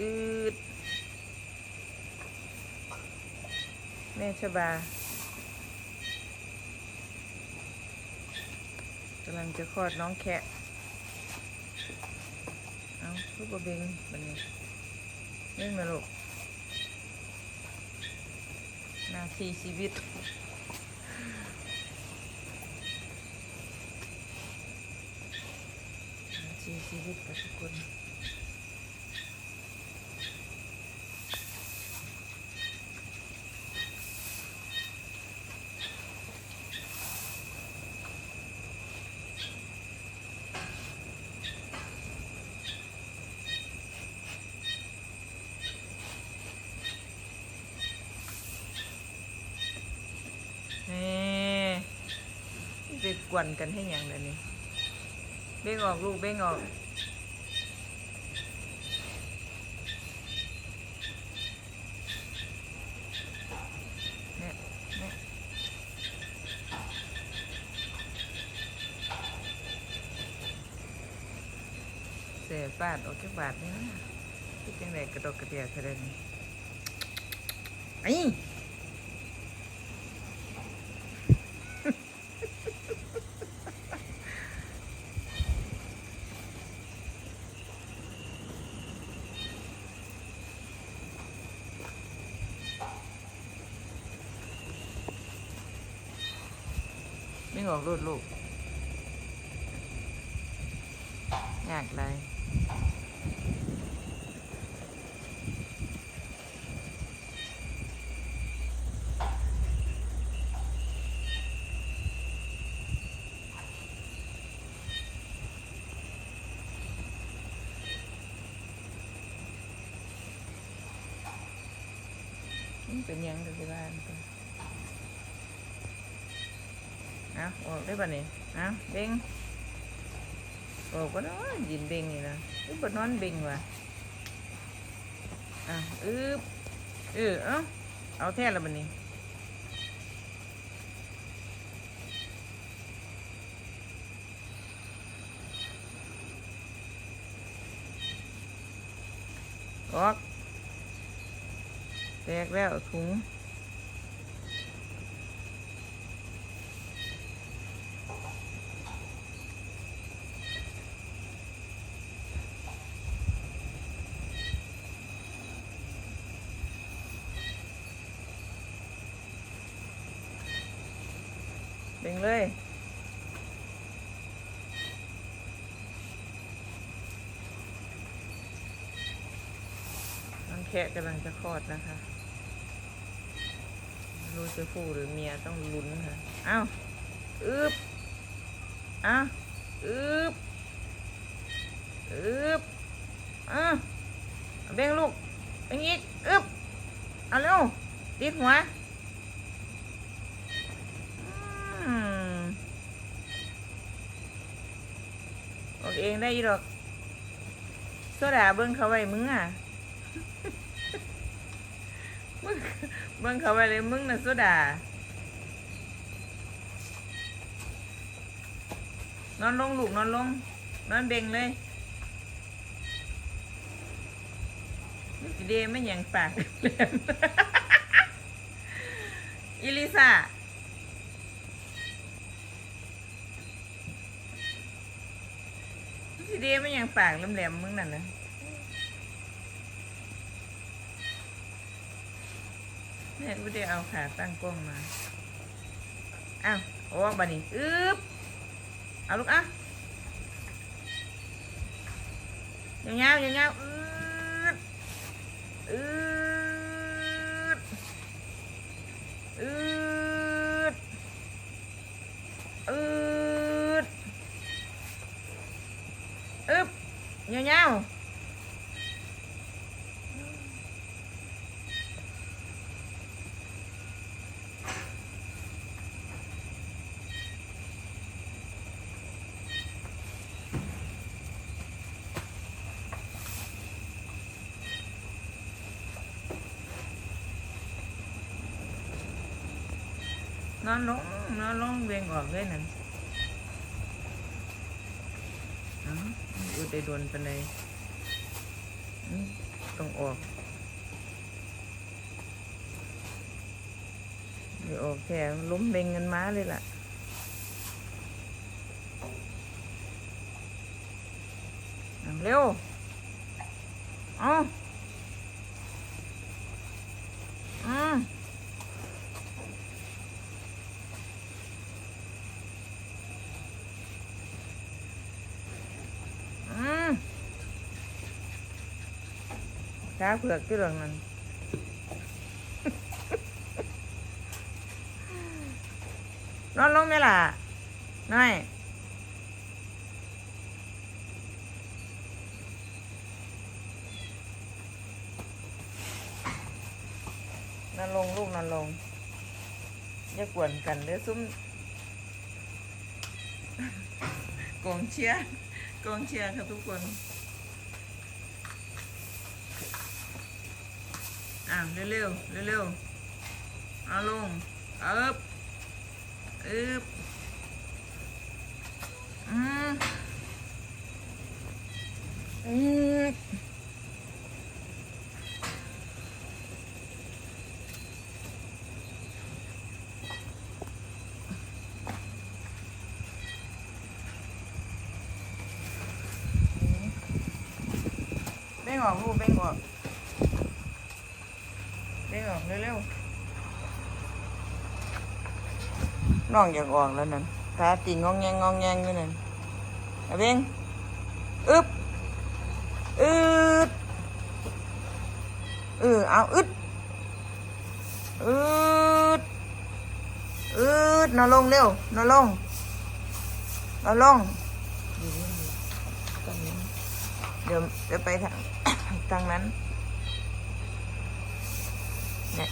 อืดแม่ชบากำลังจะคลอดน้องแคะเอาลูกบะเบงบันนี้เล่นมาลูกนาทีชีวิตนาทีชีวิตกับทุกคนไปก วนกันให้หยังเลยนี่เบ้งออกลูกเบ้งออกเสียบาทออกจากบาทนี่นะที่จังไดกระดกกระเดียเท่านั้นไอ้ ออกรูดลูกอยากไรมันเป็นหยังกันที่บ้านไป เอาออกได้ป่ะนี่เอาเบ่งออกก็นอนยินเบ่งนี่นะอึบนอนเบ่งว่ะอะอึบเออเอาเอาแท้ละบันนี้ออกแตกแล้วถุง เบ่งเลยน้องแคะกำลังจะคลอดนะคะรู้จะผู้หรือเมียต้องลุ้นค่ะอ้าวอึบอ้าอึบอึบอ้าเอาเบ่งลูกเบ่งอีกอึบเอาเร็วติดหัว อืมออก เองได้อยี่ดอก โซดาเบิ้งเขาไว้มึงอะมึงเบิ้งเขาไว้เลยมึงน่ะโซดานอนลงลูกนอนลง นอนเบ่งเลยนี่สิเดไม่ยังปาก อิลิซา ทีเดีมันยังปากแหลมๆมึงนั่นนะแม่กูได้เอาขาตั้งกล้องมาอ้าวโอ้บันนี้อึ๊บเอาลูกอะยาวๆยาวๆอึดอึดอึดอึด อึบเงี้ยวเงี้ยว นอนลงนอนลงเวงออกเลยนั่นอ๋ออุดได้โดนไปเลยต้องออกเดี๋ยวออกแค่ล้มเบงกันม้าเลยล่ะเอาเร็ว เอาอืมอืม กาเผือกที่หลังนั้นนอนลงไหมล่ะน้อยนอนลงลูกนอนลง อย่ากวนกันเด้อซุ้มกองเชียร์กองเชียร์ค่ะทุกคน อะเร็วๆเร็วๆเอาลงเอิบเอิบอืมอืมเบ่งออกลูกเบ่งออก ออกเร็วๆน้องอยากออกแล้วนั่นตาติ่งองแงงงองแงงอยู่นั่นเอาเบ่งอึบอึดเออเอาอึดอึดอึดนอนลงเร็วนอนลงนอนลงเดี๋ยวเดี๋ยวไปทางทางนั้นเนี่ย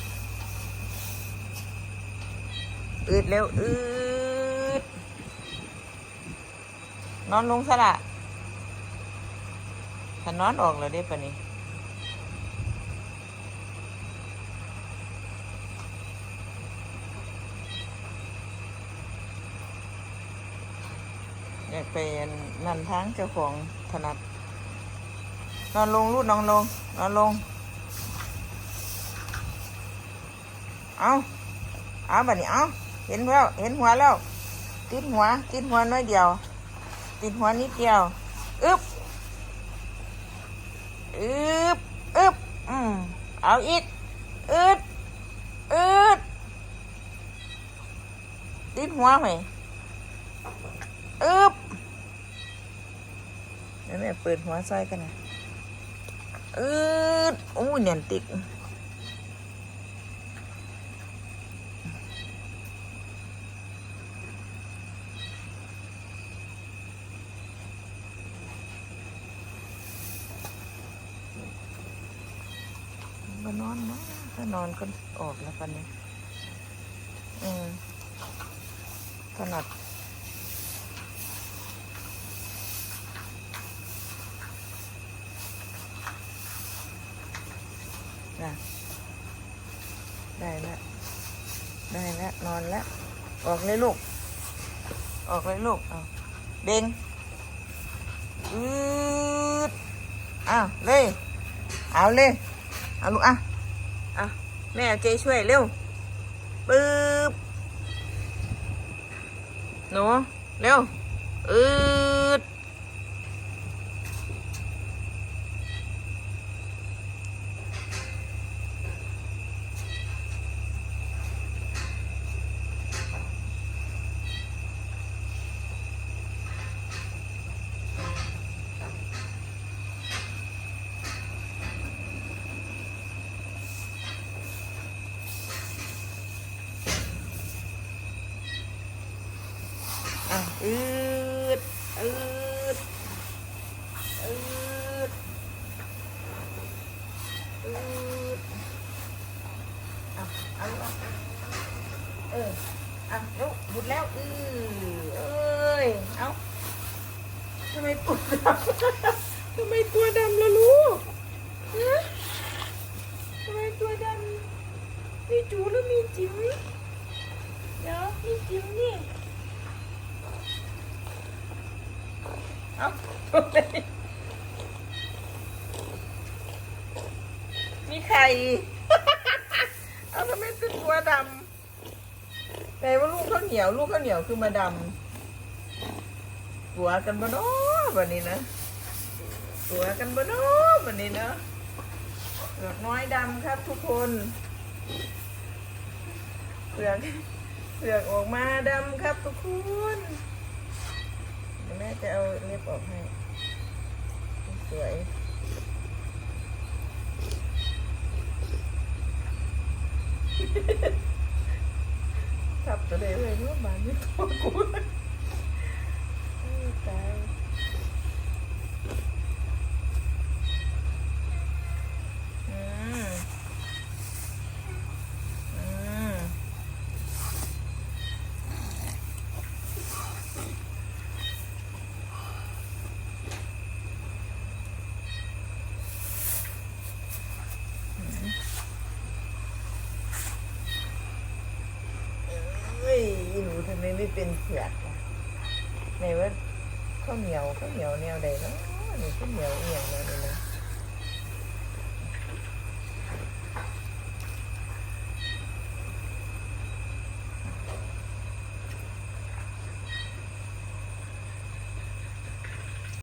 อืดเร็วอืดนอนลงซะละถ้านอนออกแล้วได้ปะนี่อยากไปอันนั่นทางเจ้าของถนัด นอนลงลูกนอนลง นอนลง เอาเอาแบบนี้เอา เห็นแล้ว เห็นหัวแล้ว ติดหัว ติดหัวน้อยเดียว ติดหัวนิดเดียว อึบอึบอึบอืมเอาอีก อึดอึดติดหัวไหมอึบเดี๋ยวแม่เปิดหัวซอยกันนะอืดโอ้ยเนียนติกานอนนะถ้านอนก็ออกแล้วกันเนี่ยอืมถนัดนะได้แล้วได้แล้วนอนแล้วออกเลยลูก ออกเลยลูกเอาเบงอืดอ้าวเลย เอาเลย เอาลูกอะอะแม่เจช่วยเร็วปึ๊บหนูเร็วอือ อะอืดอืดอืดอืดอะเอาลูกอะเอออะลูกหยุดแล้วอือเอ้ยเอาทำไมตัวดำทำไมตัวดำล่ะลูกทำไมตัวดำมีจูหรือมีจิ๋วเดี๋ยวมีจิ๋วนี่ เอา ไข่ เอาทำไมเป็นตัวดำแต่ว่าลูกข้าวเหนียว ลูกข้าวเหนียวคือมาดำตัวกันบ่นาะวันนี้นะตัวกันบ่นาะวันนี้นะเปลือกน้อยดำครับทุกคนเปลือกเปลือกออกมาดำครับทุกคนแม่จะเอาเล็บออกให้ สวย ทับตัวเด็กเลยว่าบานนี้ตัวกูตายอืมอืมเอ้ยอีหนูทำไมไม่เป็นเผือกล่ะไหนว่าข้าวเหนียวข้าวเหนียวแนวใดเนาะนี่ข้าวเหนียวเอียงเนาะนี่นะ